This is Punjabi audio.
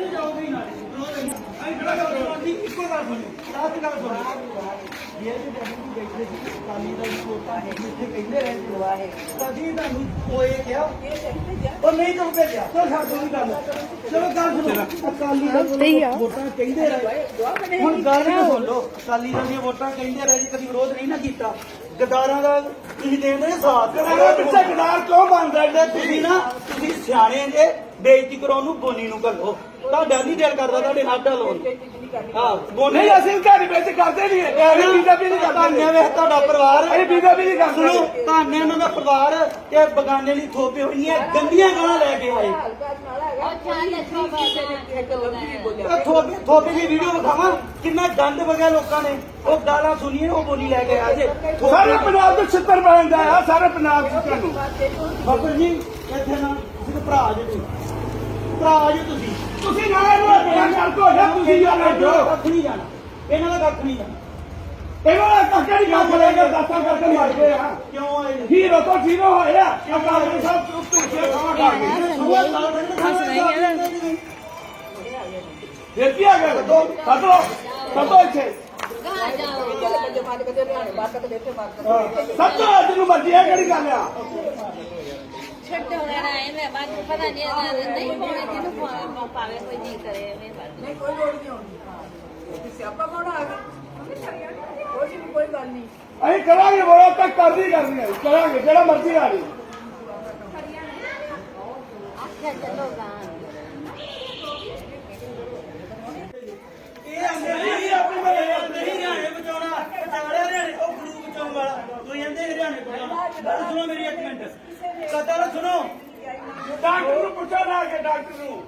ਕਿੱਥੇ ਜਾਓਗੇ ਹੀ ਨਾਲੇ। ਅਸੀਂ ਕਿਹੜਾ ਗੱਲ ਕਰਨੀ? ਇੱਕੋ ਗੱਲ ਸੁਣੀ ਲਾਸਟ ਗੱਲ ਸੁਣੀ ਇਹ ਵੀ ਤੁਹਾਨੂੰ ਬੈਠੇ ਸੀ ਕਾਲੀ ਦਾ ਛੋਟਾ ਹੈ ਇੱਥੇ ਕਹਿੰਦੇ ਰਹੇ ਦੁਆ ਹੈ ਕਦੀ ਤੁਹਾਨੂੰ ਕੋਏ ਕਿਹਾ ਉਹ ਨਹੀਂ ਤੁਹਾਨੂੰ ਭੇਜਿਆ ਚਲ ਛੱਡ ਦੋ ਗੱਲ। ਚਲੋ ਗੱਲ ਸੁਣੋ। ਅਕਾਲੀ ਦਲ ਵੱਲੋਂ ਵੋਟਾਂ ਕਹਿੰਦੇ ਰਹੇ। ਹੁਣ ਗੱਲ ਨਾ ਸੁਣ ਲਓ। ਅਕਾਲੀ ਦਲ ਦੀਆਂ ਵੋਟਾਂ ਕਹਿੰਦੇ ਰਹੇ। ਜੀ ਕਦੀ ਵਿਰੋਧ ਨਹੀਂ ਨਾ ਕੀਤਾ। ਗਦਾਰਾਂ ਦਾ ਤੁਸੀਂ ਦੇਂਦੇ ਸਾਥ। ਕਰਾਂਗੇ ਪਿੱਛੇ ਗਦਾਰ ਕਿਉਂ ਬਣ ਰਹੇ ਤੁਸੀਂ ਨਾ ਤੁਸੀਂ ਸਿਆਣੇ ਜੇ ਬੇਇੱਜ਼ਤੀ ਕਰਾਉਣ ਨੂੰ ਬੋਨੀ ਨੂੰ ਘੱਲੋ। ਤੁਹਾਡਾ ਨਹੀਂ ਦਿਲ ਕਰਦਾ ਤੁਹਾਡੇ ਨਾਲ ਢਲੋਂ ਹਾਂ ਬੋਨੀ ਨਹੀਂ ਅਸੀਂ ਘਰ ਵਿੱਚ ਕਰਦੇ ਨਹੀਂ ਇਹ ਬੀਜੇਪੀ ਨਹੀਂ ਕਰਦੇ। ਤਾਨੇ ਵੇਖ ਤੁਹਾਡਾ ਪਰਿਵਾਰ। ਅਸੀਂ ਬੀਜੇਪੀ ਨਹੀਂ ਕਰਦੇ। ਸੁਣੋ ਤਾਨੇ ਉਹਨਾਂ ਦਾ ਪਰਿਵਾਰ ਤੇ ਬਗਾਨੇ ਲਈ ਥੋਪੇ ਹੋਈਆਂ ਗੰਦੀਆਂ ਗਾਲਾਂ ਲੈ ਕੇ ਆਏ। ਥੋਪੇ ਥੋਪੇ ਦੀ ਵੀਡੀਓ ਵਿਖਾਵਾਂ ਕਿੰਨਾ ਗੰਦ ਵਗਿਆ ਲੋਕਾਂ ਨੇ। ਉਹ ਗਾਲਾਂ ਸੁਣੀਏ ਉਹ ਬੋਲੀ ਲੈ ਕੇ ਆ ਜੇ ਸਾਰੇ ਪੰਜਾਬ ਦੇ ਛਿੱਤਰ ਪੈਂਦਾ ਆ ਸਾਰੇ ਪੰਜਾਬ ਦੇ ਤੁਹਾਨੂੰ ਬਾਬਰ ਜੀ ਇੱਥੇ ਨਾ ਤੁਸੀਂ ਤਾਂ ਭਰਾ ਜੇ ਤੁਸੀਂ। ਭਰਾ ਜੇ ਤੁਸੀਂ। ਤੁਸੀਂ ਨਾ ਇਹਨੂੰ ਕਰ ਕੋ ਜਾਂ ਤੁਸੀਂ ਜਾਣਾ। ਜੋ ਕੱਖ ਨਹੀਂ ਜਾਣਾ। ਇਹਨਾਂ ਦਾ ਕੱਖ ਨਹੀਂ ਜਾਣਾ। ਇਹਨਾਂ ਦਾ ਕੱਕਾ ਨਹੀਂ ਕੰਮ ਕਰੇਗਾ ਦਾਤਾਂ ਕਰਕੇ ਮਰ ਗਏ ਆ ਕਿਉਂ ਆਏ? ਹੀਰੋ ਤੋਂ ਜ਼ੀਰੋ ਹੋਇਆ ਅਕਾਲ ਸਾਹਿਬ ਝੂਠੇ ਖਾਵਾ ਖਾ ਗਏ। ਦੇਖੀ ਆ ਗਿਆ ਸਦੋ ਸਦੋ ਸਦੋ ਇੱਥੇ। ਸਦੋ ਜਿਹਨੂੰ ਮਰਜ਼ੀ ਹੈ ਕਿਹੜੀ ਗੱਲ ਆ? ਛੱਡੋ ਰਹਿਣਾ ਐਵੇਂ ਬਾਅਦ ਚ ਪਤਾ ਨਹੀਂ ਇਹਦਾ ਨਹੀਂ ਪਾਉਣੇ ਜਿਹਨੂੰ ਪਾਵੇ ਪਾਵੇ ਕੋਈ ਨਹੀਂ ਕਰੇ ਐਵੇਂ ਬਾਅਦ ਨਹੀਂ ਕੋਈ ਲੋੜ ਨਹੀਂ ਆਉਂਦੀ। ਸਿਆਪਾ ਕੌਣ ਆ ਗਿਆ ਕੋਈ ਨਹੀਂ ਕੋਈ ਗੱਲ ਨਹੀਂ। ਅਸੀਂ ਕਰਾਂਗੇ ਬੋਲੋ ਤੱਕ ਕਰਦੀ ਕਰਨੀ ਹੈ। ਕਰਾਂਗੇ ਜਿਹੜਾ ਮਰਜ਼ੀ ਆ ਜੀ ਆਖਿਆ ਚੱਲੋ ਗਾਂ ਸੁਣੋ ਮੇਰੀ ਇੱਕ ਮਿੰਟ। ਕਤਲ ਸੁਣੋ। ਡਾਕਟਰ ਨੂੰ ਪੁੱਛੋ ਨਾ ਕਿ ਡਾਕਟਰ ਨੂੰ।